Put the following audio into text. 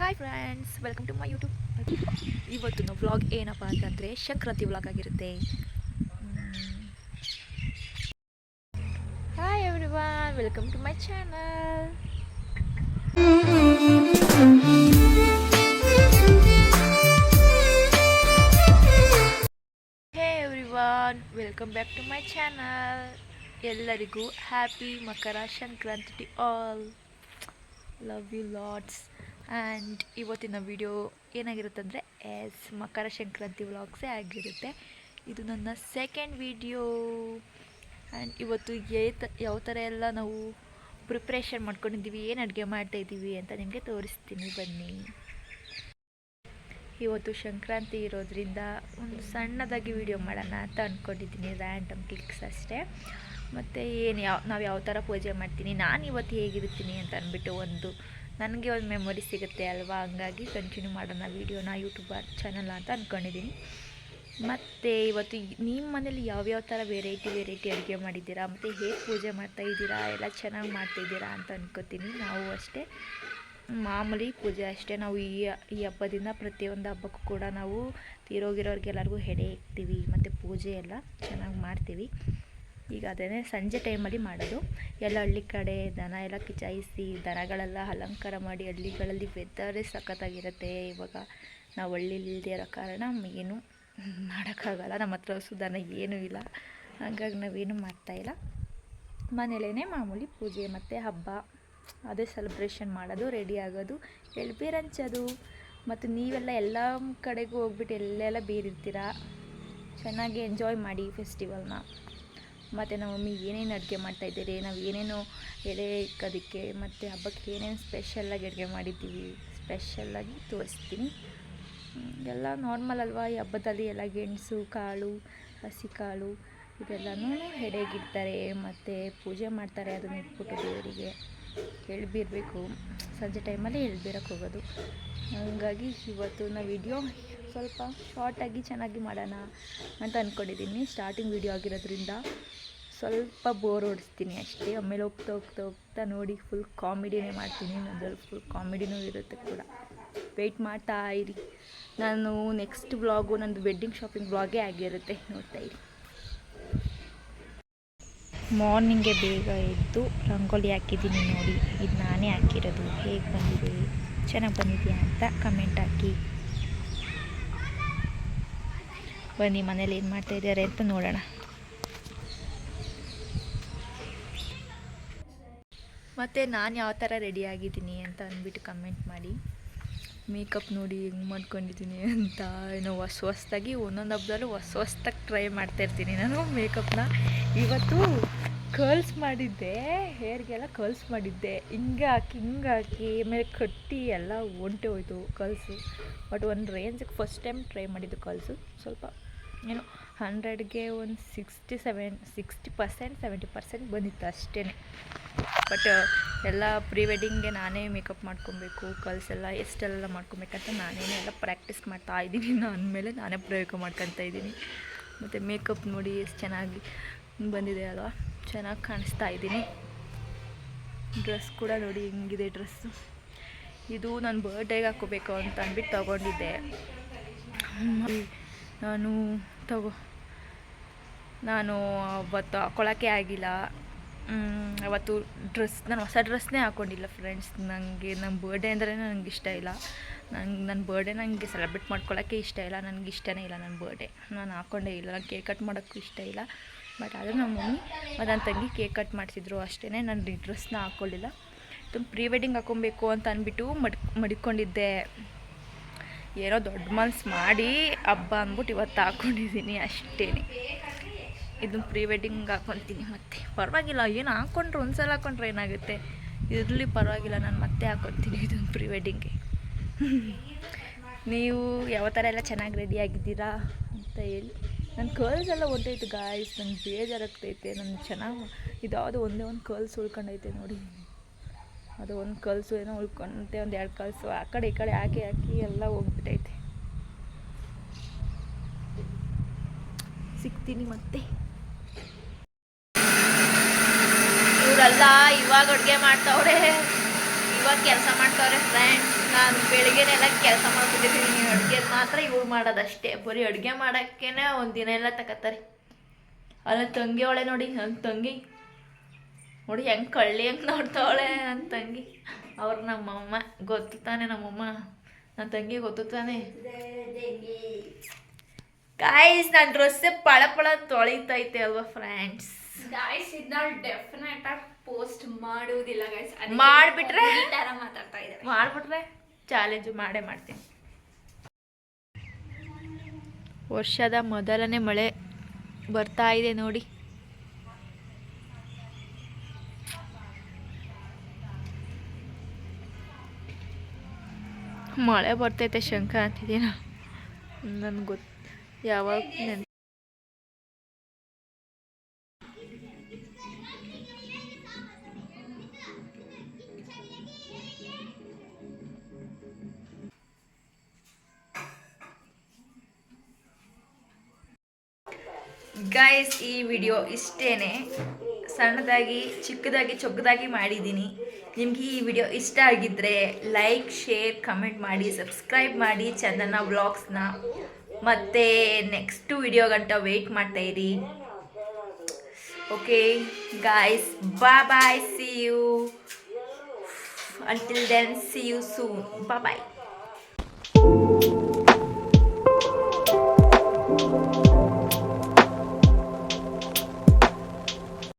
Hi friends welcome to my YouTube ಇವತ್ತಿನ vlog ಏನಪ್ಪ ಅಂತಂದರೆ ಸಂಕ್ರಾಂತಿ ವ್ಲಾಗ್ ಆಗಿರುತ್ತೆ. Hi everyone welcome to my channel hey everyone welcome back to my channel ಎಲ್ಲರಿಗೂ happy Makara Sankranti all love you lots and ಇವತ್ತಿನ video ಏನಾಗಿರುತ್ತೆ ಅಂದರೆ S ಮಕರ ಸಂಕ್ರಾಂತಿ ವ್ಲಾಗ್ಸೇ ಆಗಿರುತ್ತೆ. ಇದು ನನ್ನ ಸೆಕೆಂಡ್ ವಿಡಿಯೋ ಆ್ಯಂಡ್ ಇವತ್ತು ಏತ ಯಾವ ಥರ ಎಲ್ಲ ನಾವು ಪ್ರಿಪ್ರೇಷನ್ ಮಾಡ್ಕೊಂಡಿದ್ದೀವಿ, ಏನು ಅಡುಗೆ ಮಾಡ್ತಾ ಇದ್ದೀವಿ ಅಂತ ನಿಮಗೆ ತೋರಿಸ್ತೀನಿ, ಬನ್ನಿ. ಇವತ್ತು ಸಂಕ್ರಾಂತಿ ಇರೋದ್ರಿಂದ ಒಂದು ಸಣ್ಣದಾಗಿ ವಿಡಿಯೋ ಮಾಡೋಣ ಅಂತ ಅಂದ್ಕೊಂಡಿದ್ದೀನಿ ರ್ಯಾಂಡಮ್ ಕ್ಲಿಕ್ಸ್ ಅಷ್ಟೇ. ಮತ್ತು ಏನು ಯಾವ, ನಾವು ಯಾವ ಥರ ಪೂಜೆ ಮಾಡ್ತೀನಿ, ನಾನು ಇವತ್ತು ಹೇಗಿರ್ತೀನಿ ಅಂತ ಅಂದ್ಬಿಟ್ಟು ಒಂದು ನನಗೆ ಒಂದು ಮೆಮೊರಿ ಸಿಗುತ್ತೆ ಅಲ್ವಾ? ಹಂಗಾಗಿ ಕಂಟಿನ್ಯೂ ಮಾಡೋಣ ವೀಡಿಯೋನ ಯೂಟ್ಯೂಬರ್ ಚಾನಲ್ ಅಂತ ಅಂದ್ಕೊಂಡಿದ್ದೀನಿ ಮತ್ತು ಇವತ್ತು ನಿಮ್ಮ ಮನೇಲಿ ಯಾವ್ಯಾವ ಥರ ವೆರೈಟಿ ವೆರೈಟಿ ಅಡುಗೆ ಮಾಡಿದ್ದೀರಾ? ಮತ್ತು ಹೇಗೆ ಪೂಜೆ ಮಾಡ್ತಾ ಇದ್ದೀರಾ? ಎಲ್ಲ ಚೆನ್ನಾಗಿ ಮಾಡ್ತಾಯಿದ್ದೀರಾ ಅಂತ ಅಂದ್ಕೋತೀನಿ ನಾವು ಅಷ್ಟೇ, ಮಾಮೂಲಿ ಪೂಜೆ ಅಷ್ಟೇ. ನಾವು ಈ ಈ ಹಬ್ಬದಿಂದ ಪ್ರತಿಯೊಂದು ಹಬ್ಬಕ್ಕೂ ಕೂಡ ನಾವು ತೀರೋಗಿರೋರಿಗೆಲ್ಲರಿಗೂ ಹೆಡೆ ಇಕ್ತೀವಿ ಮತ್ತು ಪೂಜೆ ಎಲ್ಲ ಚೆನ್ನಾಗಿ ಮಾಡ್ತೀವಿ. ಈಗ ಅದೇ ಸಂಜೆ ಟೈಮಲ್ಲಿ ಮಾಡೋದು. ಎಲ್ಲ ಹಳ್ಳಿ ಕಡೆ ದನ ಎಲ್ಲ ಕಿಚಾಯಿಸಿ ದನಗಳೆಲ್ಲ ಅಲಂಕಾರ ಮಾಡಿ ಹಳ್ಳಿಗಳಲ್ಲಿ ವೆದರೇ ಸಖತ್ತಾಗಿರುತ್ತೆ. ಇವಾಗ ನಾವು ಹಳ್ಳಿಲಿ ಇಲ್ಲದೇ ಇರೋ ಕಾರಣ ಏನು ಮಾಡೋಕ್ಕಾಗಲ್ಲ. ನಮ್ಮ ಹತ್ರ ಹಸು, ದನ ಏನೂ ಇಲ್ಲ. ಹಾಗಾಗಿ ನಾವೇನು ಮಾಡ್ತಾಯಿಲ್ಲ ಮನೇಲೇ ಮಾಮೂಲಿ ಪೂಜೆ ಮತ್ತು ಹಬ್ಬ. ಅದೇ ಸೆಲೆಬ್ರೇಷನ್ ಮಾಡೋದು ರೆಡಿ ಆಗೋದು. ಎಳ್ಬೀರು ಹಂಚೋದು ಮತ್ತು ನೀವೆಲ್ಲ ಎಲ್ಲ ಕಡೆಗೂ ಹೋಗ್ಬಿಟ್ಟು ಎಲ್ಲೆಲ್ಲ ಬೀರಿರ್ತೀರ? ಚೆನ್ನಾಗಿ ಎಂಜಾಯ್ ಮಾಡಿ ಫೆಸ್ಟಿವಲ್ನ ಮತ್ತು ನಮ್ಮ ಮಮ್ಮಿ ಏನೇನು ಅಡುಗೆ ಮಾಡ್ತಾಯಿದ್ದೀರಿ ನಾವು ಏನೇನು ಎಲೆ ಇಕ್ಕೋದಕ್ಕೆ ಮತ್ತು ಹಬ್ಬಕ್ಕೆ ಏನೇನು ಸ್ಪೆಷಲ್ಲಾಗಿ ಅಡುಗೆ ಮಾಡಿದ್ದೀವಿ? ಸ್ಪೆಷಲ್ಲಾಗಿ ತೋರಿಸ್ತೀನಿ. ಎಲ್ಲ ನಾರ್ಮಲ್ ಅಲ್ವಾ? ಈ ಹಬ್ಬದಲ್ಲಿ ಎಲ್ಲ ಗೆಣಸು, ಕಾಳು, ಹಸಿ ಕಾಳು, ಇದೆಲ್ಲನೂ ಎಡೆಗಿಡ್ತಾರೆ ಮತ್ತು ಪೂಜೆ ಮಾಡ್ತಾರೆ ಅದನ್ನ ಇಟ್ಬಿಟ್ಟು ದೇವರಿಗೆ. ಎಳ್ಬಿರಬೇಕು. ಸಂಜೆ ಟೈಮಲ್ಲಿ ಎಳ್ಬೀರಕ್ಕೆ ಹೋಗೋದು. ಹಾಗಾಗಿ ಇವತ್ತು ನಾವು ವಿಡಿಯೋ ಸ್ವಲ್ಪ ಶಾರ್ಟಾಗಿ ಚೆನ್ನಾಗಿ ಮಾಡೋಣ ಅಂತ ಅಂದ್ಕೊಂಡಿದ್ದೀನಿ ಸ್ಟಾರ್ಟಿಂಗ್ ವಿಡಿಯೋ ಆಗಿರೋದ್ರಿಂದ ಸ್ವಲ್ಪ ಬೋರ್ ಓಡಿಸ್ತೀನಿ ಅಷ್ಟೇ. ಆಮೇಲೆ ಹೋಗ್ತಾ ಹೋಗ್ತಾ ಹೋಗ್ತಾ ನೋಡಿ ಫುಲ್ ಕಾಮಿಡಿನೇ ಮಾಡ್ತೀನಿ. ಅದ್ರಲ್ಲಿ ಫುಲ್ ಕಾಮಿಡಿನೂ ಇರುತ್ತೆ ಕೂಡ. ವೆಯ್ಟ್ ಮಾಡ್ತಾ ಇರಿ. ನಾನು ನೆಕ್ಸ್ಟ್ ವ್ಲಾಗು ನಂದು ವೆಡ್ಡಿಂಗ್ ಶಾಪಿಂಗ್ ವ್ಲಾಗೇ ಆಗಿರುತ್ತೆ. ನೋಡ್ತಾ ಇರಿ. ಮಾರ್ನಿಂಗೆ ಬೇಗ ಎದ್ದು ರಂಗೋಲಿ ಹಾಕಿದ್ದೀನಿ ನೋಡಿ. ಇದು ನಾನೇ ಹಾಕಿರೋದು. ಹೇಗೆ ಬಂದಿದೆ? ಚೆನ್ನಾಗಿ ಬಂದಿದೆಯಾ ಅಂತ ಕಮೆಂಟ್ ಹಾಕಿ. ಬನ್ನಿ, ಮನೇಲಿ ಏನು ಮಾಡ್ತಾ ಇದ್ದಾರೆ ಅಂತ ನೋಡೋಣ. ಮತ್ತು ನಾನು ಯಾವ ಥರ ರೆಡಿ ಆಗಿದ್ದೀನಿ ಅಂತ ಅಂದ್ಬಿಟ್ಟು ಕಮೆಂಟ್ ಮಾಡಿ. ಮೇಕಪ್ ನೋಡಿ ಹೆಂಗೆ ಮಾಡ್ಕೊಂಡಿದ್ದೀನಿ ಅಂತ, ಏನೋ ಹೊಸ ಹೊಸ್ದಾಗಿ, ಒಂದೊಂದು ಹಬ್ಬದಲ್ಲೂ ಹೊಸ ಹೊಸ್ದಾಗಿ ಟ್ರೈ ಮಾಡ್ತಾ ಇರ್ತೀನಿ ನಾನು ಮೇಕಪ್ನ ಇವತ್ತು ಕರ್ಲ್ಸ್ ಮಾಡಿದ್ದೆ ಹೇರ್ಗೆಲ್ಲ ಕರ್ಲ್ಸ್ ಮಾಡಿದ್ದೆ. ಹಿಂಗೆ ಹಾಕಿ ಹಿಂಗೆ ಹಾಕಿ, ಆಮೇಲೆ ಕಟ್ಟಿ ಎಲ್ಲ ಒಂಟೆ ಹೋಯ್ತು ಕರ್ಲ್ಸು ಬಟ್ ಒಂದು ರೇಂಜಿಗೆ ಫಸ್ಟ್ ಟೈಮ್ ಟ್ರೈ ಮಾಡಿದ್ದು ಕರ್ಲ್ಸು ಸ್ವಲ್ಪ ಏನೋ ಹಂಡ್ರೆಡ್ಗೆ ಒಂದು sixty seven, sixty percent, seventy percent ಬಂದಿತ್ತು ಅಷ್ಟೇ. ಬಟ್ ಎಲ್ಲ ಪ್ರೀ ವೆಡ್ಡಿಂಗ್ಗೆ ನಾನೇ ಮೇಕಪ್ ಮಾಡ್ಕೊಬೇಕು ಕಲ್ಸ್ ಎಲ್ಲ ಎಷ್ಟೆಲ್ಲ ಮಾಡ್ಕೊಬೇಕಂತ ನಾನೇನೇ ಎಲ್ಲ ಪ್ರಾಕ್ಟೀಸ್ ಮಾಡ್ತಾ ಇದ್ದೀನಿ. ನಾನು ಮೇಲೆ ನಾನೇ ಪ್ರಯೋಗ ಮಾಡ್ಕೊತಾ ಇದ್ದೀನಿ. ಮತ್ತು ಮೇಕಪ್ ನೋಡಿ ಎಷ್ಟು ಚೆನ್ನಾಗಿ ಬಂದಿದೆ ಅಲ್ವಾ? ಚೆನ್ನಾಗಿ ಕಾಣಿಸ್ತಾ ಇದ್ದೀನಿ. ಡ್ರೆಸ್ ಕೂಡ ನೋಡಿ ಹೆಂಗಿದೆ ಡ್ರೆಸ್ಸು ಇದು ನಾನು ಬರ್ಡೇಗೆ ಹಾಕೋಬೇಕು ಅಂತ ಅಂದ್ಬಿಟ್ಟು ತೊಗೊಂಡಿದ್ದೆ. ನಾನು ತಗೋ, ನಾನು ಅವತ್ತು ಹಾಕೊಳ್ಳೋಕ್ಕೆ ಆಗಿಲ್ಲ. ಅವತ್ತು ಡ್ರೆಸ್ ನಾನು ಹೊಸ ಡ್ರೆಸ್ನೇ ಹಾಕ್ಕೊಂಡಿಲ್ಲ ಫ್ರೆಂಡ್ಸ್ ನನಗೆ ನನ್ನ ಬರ್ಡೇ ಅಂದರೆ ನನಗೆ ಇಷ್ಟ ಇಲ್ಲ. ನಂಗೆ ನನ್ನ ಬರ್ಡೇ ನನಗೆ ಸೆಲೆಬ್ರೇಟ್ ಮಾಡ್ಕೊಳ್ಳೋಕ್ಕೆ ಇಷ್ಟ ಇಲ್ಲ. ನನಗೆ ಇಷ್ಟನೇ ಇಲ್ಲ ನನ್ನ ಬರ್ಡೇ ನಾನು ಹಾಕ್ಕೊಂಡೇ ಇಲ್ಲ. ನಾನು ಕೇಕ್ ಕಟ್ ಮಾಡೋಕ್ಕೂ ಇಷ್ಟ ಇಲ್ಲ. ಬಟ್ ಆದರೂ ನಮ್ಮ ಮಮ್ಮಿ ಮತ್ತು ನನ್ನ ತಂಗಿ ಕೇಕ್ ಕಟ್ ಮಾಡಿಸಿದ್ರು ಅಷ್ಟೇ ನಾನು ಡ್ರೆಸ್ನ ಹಾಕ್ಕೊಳ್ಳಿಲ್ಲ ತುಂಬ ಪ್ರೀ ವೆಡ್ಡಿಂಗ್ ಹಾಕ್ಕೊಬೇಕು ಅಂತ ಅಂದ್ಬಿಟ್ಟು ಮಡ್, ಮಡಿಕೊಂಡಿದ್ದೆ. ಏನೋ ದೊಡ್ಡ ಮನ್ಸು ಮಾಡಿ ಹಬ್ಬ ಅಂದ್ಬಿಟ್ಟು ಇವತ್ತು ಹಾಕ್ಕೊಂಡಿದ್ದೀನಿ ಅಷ್ಟೇ. ಇದನ್ನು ಪ್ರೀ ವೆಡ್ಡಿಂಗ್ ಹಾಕ್ಕೊತೀನಿ ಮತ್ತೆ. ಪರವಾಗಿಲ್ಲ, ಏನು ಹಾಕ್ಕೊಂಡ್ರೆ ಒಂದು ಸಲ ಹಾಕ್ಕೊಂಡ್ರೆ ಏನಾಗುತ್ತೆ? ಇರಲಿ, ಪರವಾಗಿಲ್ಲ, ನಾನು ಮತ್ತೆ ಹಾಕ್ಕೊತೀನಿ ಇದನ್ನು ಪ್ರೀ ವೆಡ್ಡಿಂಗ್ಗೆ ನೀವು ಯಾವ ಥರ ಎಲ್ಲ ಚೆನ್ನಾಗಿ ರೆಡಿ ಆಗಿದ್ದೀರಾ ಅಂತ ಹೇಳಿ. ನನ್ನ ಕರ್ಲ್ಸ್ ಎಲ್ಲ ಹೊಂಟೈತೆ ಗಾಯ್ಸ್ ನಂಗೆ ಬೇಜಾರಾಗ್ತೈತೆ ನನ್ನ ಚೆನ್ನಾಗಿ ಇದಾವುದು ಒಂದೇ ಒಂದು ಕರ್ಲ್ಸ್ ಉಳ್ಕೊಂಡೈತೆ ನೋಡಿ. ಅದು ಒಂದು ಕಲ್ಸು, ಏನೋ ಉಳ್ಕೊಂತೆ ಒಂದು ಎರಡು ಕಲಸು, ಆ ಕಡೆ ಈ ಕಡೆ ಹಾಕಿ ಹಾಕಿ ಎಲ್ಲ ಹೋಗ್ಬಿಟ್ಟೈತೆ. ಸಿಗ್ತೀನಿ ಮತ್ತೆ. ಇವರೆಲ್ಲ ಇವಾಗ ಅಡುಗೆ ಮಾಡ್ತಾವ್ರೆ. ಇವಾಗ ಕೆಲಸ ಮಾಡ್ತಾವ್ರೆ ಫ್ರೆಂಡ್ಸ್ ನಾನು ಬೆಳಿಗ್ಗೆನೆಲ್ಲ ಕೆಲಸ ಮಾಡ್ಬಿಟ್ಟಿದ್ದೀನಿ ಅಡುಗೆ ಮಾತ್ರ ಇವ್ರು ಮಾಡೋದಷ್ಟೇ. ಬರೀ ಅಡುಗೆ ಮಾಡೋಕ್ಕೇನೆ ಒಂದು ದಿನ ಎಲ್ಲ ತಗೋತಾರೆ ಅಲ್ಲ ತಂಗಿ ಅವಳೆ ನೋಡಿ ನನ್ನ ತಂಗಿ. ನೋಡಿ ಹೆಂಗೆ ಕಳ್ಳಿ ಹೆಂಗೆ ನೋಡ್ತಾವಳೆ ನನ್ನ ತಂಗಿ. ಅವ್ರು ನಮ್ಮಮ್ಮ ಗೊತ್ತು ತಾನೆ ನಮ್ಮಮ್ಮ? ನನ್ನ ತಂಗಿ ಗೊತ್ತು ತಾನೆ? ಗಾಯ್ಸ್ ನನ್ನ ಡ್ರೆಸ್ಸೇ ಪಳ ಪಳ ತೊಳಿತೈತೆ ಅಲ್ವಾ ಫ್ರೆಂಡ್ಸ್ ಗಾಯ್ಸ್ ಇದನ್ನ ಡೆಫಿನೆಟ್ ಆಗಿ ಪೋಸ್ಟ್ ಮಾಡುವುದಿಲ್ಲ ಗಾಯ್ಸ್ ಮಾಡ್ಬಿಟ್ರೆ? ಮಾತಾಡ್ತಾ ಇದ್ದಾರೆ ಮಾಡಿಬಿಟ್ರೆ ಚಾಲೆಂಜು ಮಾಡೇ ಮಾಡ್ತೀನಿ. ವರ್ಷದ ಮೊದಲನೇ ಮಳೆ ಬರ್ತಾ ಇದೆ ನೋಡಿ. ಮಳೆ ಬರ್ತೈತೆ ಶಂಕ ಅಂತಿದ್ದೀನ ನನ್ಗೆ ಗೊತ್ತು ಯಾವಾಗ ನೆನ್ ಗೈಸ್ ಈ ವಿಡಿಯೋ ಇಷ್ಟೇ ಸಣ್ಣದಾಗಿ, ಚಿಕ್ಕದಾಗಿ, ಚೊಕ್ಕದಾಗಿ ಮಾಡಿದ್ದೀನಿ. ನಿಮಗೆ ಈ ವಿಡಿಯೋ ಇಷ್ಟ ಆಗಿದ್ದರೆ ಲೈಕ್, ಶೇರ್, ಕಮೆಂಟ್ ಮಾಡಿ, ಸಬ್ಸ್ಕ್ರೈಬ್ ಮಾಡಿ ಚಂದನ ವ್ಲಾಗ್ಸ್ನ. ಮತ್ತು ನೆಕ್ಸ್ಟು ವಿಡಿಯೋ ಗಂಟ ವೆಯ್ಟ್ ಇರಿ. ಓಕೆ ಗಾಯ್ಸ್ ಬಾ bye see you until then see you soon bye